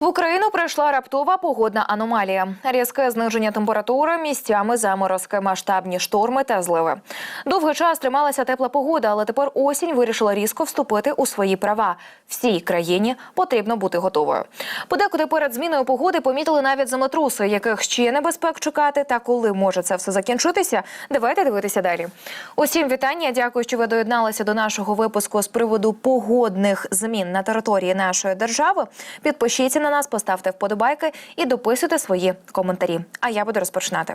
В Україну прийшла раптова погодна аномалія. Різке зниження температури, місцями заморозки, масштабні шторми та зливи. Довгий час трималася тепла погода, але тепер осінь вирішила різко вступити у свої права. Всій країні потрібно бути готовою. Подекуди перед зміною погоди помітили навіть землетруси, яких ще небезпек чекати, та коли може це все закінчитися. Давайте дивитися далі. Усім вітання. Дякую, що ви доєдналися до нашого випуску з приводу погодних змін на території нашої держави. Підпишіться на нас, поставте вподобайки і дописуйте свої коментарі. А я буду розпочинати.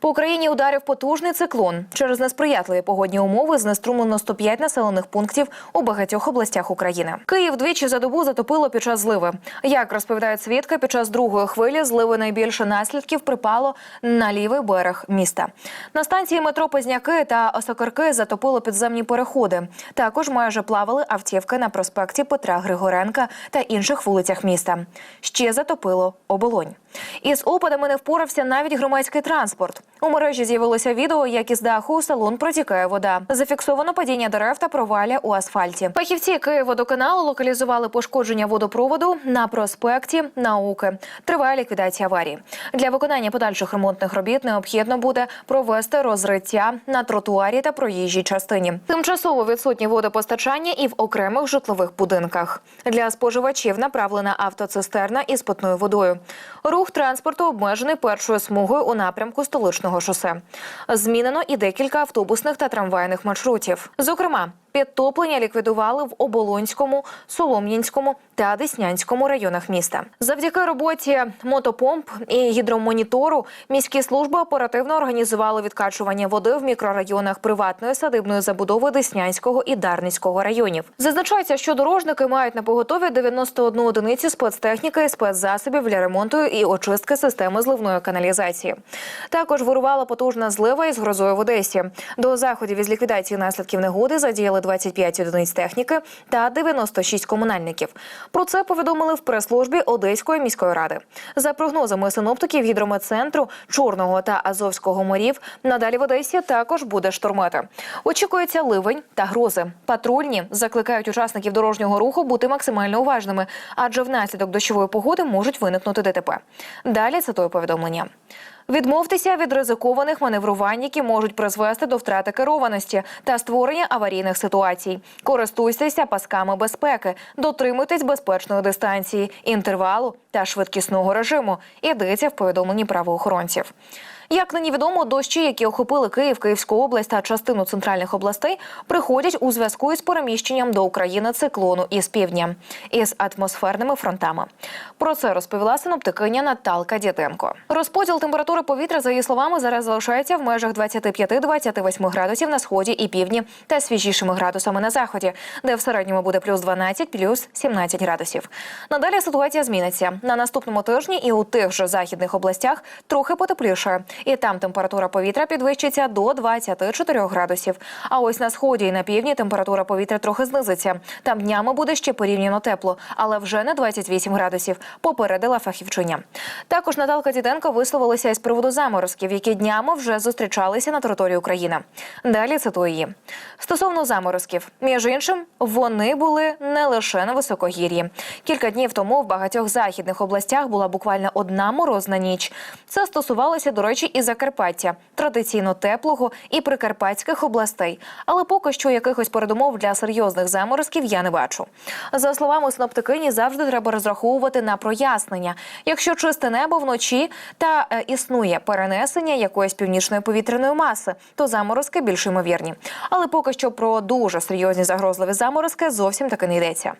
По Україні ударив потужний циклон. Через несприятливі погодні умови знеструмлено 105 населених пунктів у багатьох областях України. Київ двічі за добу затопило під час зливи. Як розповідають свідки, під час другої хвилі зливи найбільше наслідків припало на лівий берег міста. На станції метро Позняки та Осокорки затопило підземні переходи. Також майже плавали автівки на проспекті Петра Григоренка та інших вулицях міста. Ще затопило оболонь. Із опадами не впорався навіть громадський транспорт. У мережі з'явилося відео, як із даху у салон протікає вода. Зафіксовано падіння дерев та провалля у асфальті. Фахівці Київводоканалу локалізували пошкодження водопроводу на проспекті науки. Триває ліквідація аварії. Для виконання подальших ремонтних робіт необхідно буде провести розриття на тротуарі та проїжджій частині. Тимчасово відсутні водопостачання і в окремих житлових будинках. Для споживачів направлена автоцистерна із питною водою. Рух транспорту обмежений першою смугою у напрямку столичного шосе. Змінено і декілька автобусних та трамвайних маршрутів. Зокрема, підтоплення ліквідували в Оболонському, Солом'янському та Деснянському районах міста. Завдяки роботі мотопомп і гідромонітору міські служби оперативно організували відкачування води в мікрорайонах приватної садибної забудови Деснянського і Дарницького районів. Зазначається, що дорожники мають на поготові 91 одиницю спецтехніки і спецзасобів для ремонту і очистки системи зливної каналізації. Також вирувала потужна злива із грозою в Одесі. До заходів із ліквідації наслідків негоди задіяли 25 одиниць техніки та 96 комунальників. Про це повідомили в прес-службі Одеської міської ради. За прогнозами синоптиків гідрометцентру Чорного та Азовського морів, надалі в Одесі також буде штормити. Очікується ливень та грози. Патрульні закликають учасників дорожнього руху бути максимально уважними, адже внаслідок дощової погоди можуть виникнути ДТП. Далі цитую повідомлення. Відмовтеся від ризикованих маневрувань, які можуть призвести до втрати керованості та створення аварійних ситуацій. Користуйтеся пасками безпеки, дотримуйтесь безпечної дистанції, інтервалу та швидкісного режиму. Ідеться в повідомленні правоохоронців. Як нині відомо, дощі, які охопили Київ, Київську область та частину центральних областей, приходять у зв'язку із переміщенням до України циклону із півдня із атмосферними фронтами. Про це розповіла синоптикиня Наталка Діденко. Розподіл температури повітря, за її словами, зараз залишається в межах 25-28 градусів на сході і півдні та свіжішими градусами на заході, де в середньому буде плюс 12, плюс 17 градусів. Надалі ситуація зміниться на наступному тижні, і у тих же західних областях трохи потепліше і там температура повітря підвищиться до 24 градусів. А ось на сході і на півдні температура повітря трохи знизиться. Там днями буде ще порівняно тепло, але вже не 28 градусів. Попередила фахівчиня. Також Наталка Діденко висловилася із приводу заморозків, які днями вже зустрічалися на території України. Далі цитую її. Стосовно заморозків, між іншим, вони були не лише на високогір'ї. Кілька днів тому в багатьох західних областях була буквально одна морозна ніч. Це стосувалося, до речі, і Закарпаття, традиційно теплого і прикарпатських областей. Але поки що якихось передумов для серйозних заморозків я не бачу. За словами синоптикині, завжди треба розраховувати на прояснення. Якщо чисте небо вночі та е, існує перенесення якоїсь північної повітряної маси, то заморозки більш ймовірні. Але поки що про дуже серйозні загрозливі заморозки зовсім таки не йдеться.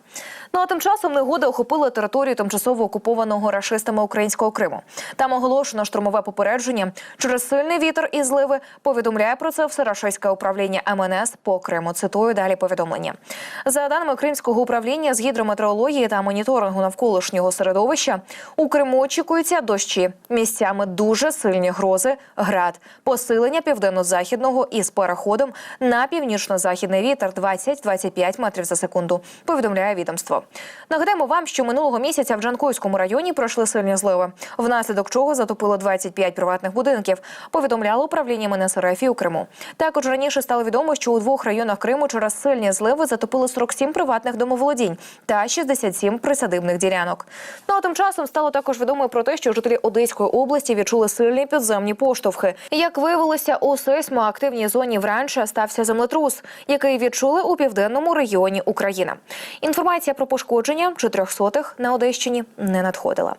Ну а тим часом негода охопила територію тимчасово окупованого рашистами українського Криму. Там оголошено штурмове попередження через сильний вітер і зливи. Повідомляє про це все рашистське управління МНС по Криму. Цитую далі повідомлення. За даними Кримського управління з гідрометеорології та моніторингу навколишнього середовища, у Криму очікуються дощі місцями дуже сильні грози, град, посилення південно-західного із переходом на північно-західний вітер 20-25 метрів за секунду. Повідомляє відомство. Нагадаємо вам, що минулого місяця в Джанкойському районі пройшли сильні зливи, внаслідок чого затопило 25 приватних будинків будинків. Повідомляло управління МНС у Криму. Також раніше стало відомо, що у двох районах Криму через сильні зливи затопили 47 приватних домоволодінь та 67 присадибних ділянок. Ну а тим часом стало також відомо про те, що жителі Одеської області відчули сильні підземні поштовхи. Як виявилося, у сейсмоактивній зоні Вранча стався землетрус, який відчули у південному регіоні України. Інформація про пошкодження чотирьохсотих на Одещині не надходила.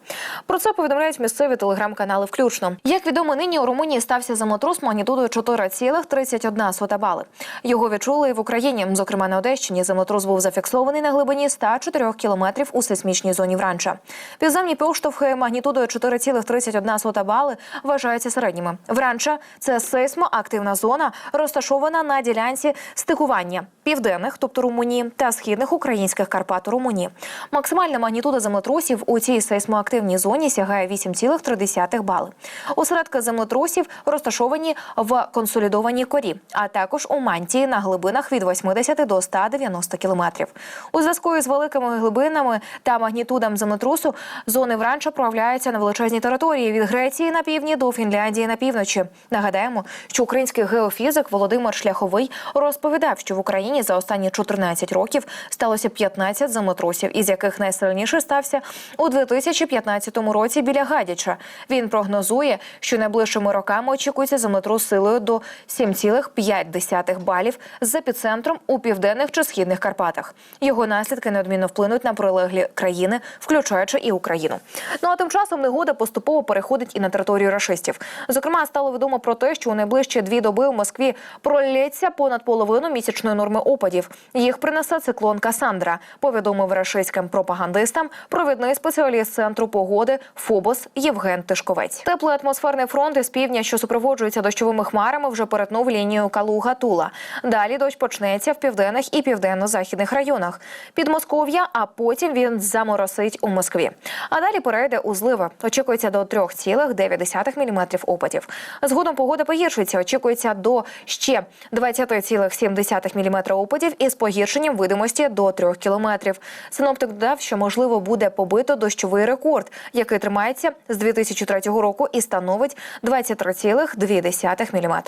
Про це повідомляють місцеві телеграм-канали. Включно як відомо, нині у Румунії стався землетрус магнітудою 4,31 бали. Його відчули в Україні. Зокрема, на Одещині землетрус був зафіксований на глибині 104 кілометрів у сейсмічній зоні Вранча. Підземні поштовхи магнітудою 4,31 бали вважаються середніми. Вранча це сейсмоактивна зона, розташована на ділянці стикування південних, тобто Румунії, та східних українських Карпат у Румунії. Максимальна магнітуда землетрусів у цій сейсмоактивній зоні сягає 8,3 бали. Осередки землетрусів розташовані в консолідованій корі, а також у мантії на глибинах від 80 до 190 кілометрів. У зв'язку із великими глибинами та магнітудам землетрусу зони вранча проявляються на величезній території від Греції на півдні до Фінляндії на півночі. Нагадаємо, що український геофізик Володимир Шляховий розповідав, що в Україні за останні 14 років сталося 15 землетрусів, із яких найсильніший стався у 2015 році біля Гадяча. Він прогнозує, що найближчими роками очікується землетрус силою до 7,5 балів з епіцентром у південних чи східних Карпатах. Його наслідки неодмінно вплинуть на прилеглі країни, включаючи і Україну. Ну а тим часом негода поступово переходить і на територію рашистів. Зокрема, стало відомо про те, що у найближчі дві доби у Москві пролється понад половину місячної норми опадів. Їх принесе циклон Касандра. Повідомив рашистським пропагандистам провідний спеціаліст центру погоди Фобос Євген Тишковець. Теплий атмосферний фронт із півдня, що супроводжується дощовими хмарами, вже перетнув лінію Калуга-Тула. Далі дощ почнеться в південних і південно-західних районах Підмосков'я, а потім він заморосить у Москві. А далі перейде у зливи. Очікується до 3,9 мм опадів. Згодом погода погіршиться. Очікується до ще 20,7 мм опадів із погіршенням видимості до 3 кілометрів. Синоптик додав, що можливо буде побито дощовий рекорд, який тримається з 2003 року і становить 23,2 мм.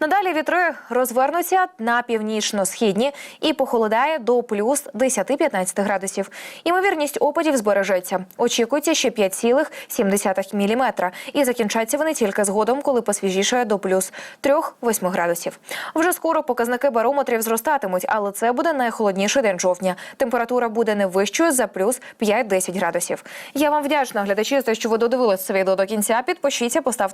Надалі вітри розвернуться на північно-східні і похолодає до плюс 10-15 градусів. Ймовірність опадів збережеться. Очікується ще 5,7 мм. І закінчаться вони тільки згодом, коли посвіжішає до плюс 3-8 градусів. Вже скоро показники барометрів зростатимуть, але це буде найхолодніший день жовтня. Температура буде не вищою за плюс 5-10 градусів. Я вам вдячна, глядачі, за те, що ви додивились це відео до кінця. Підпишіться, поставте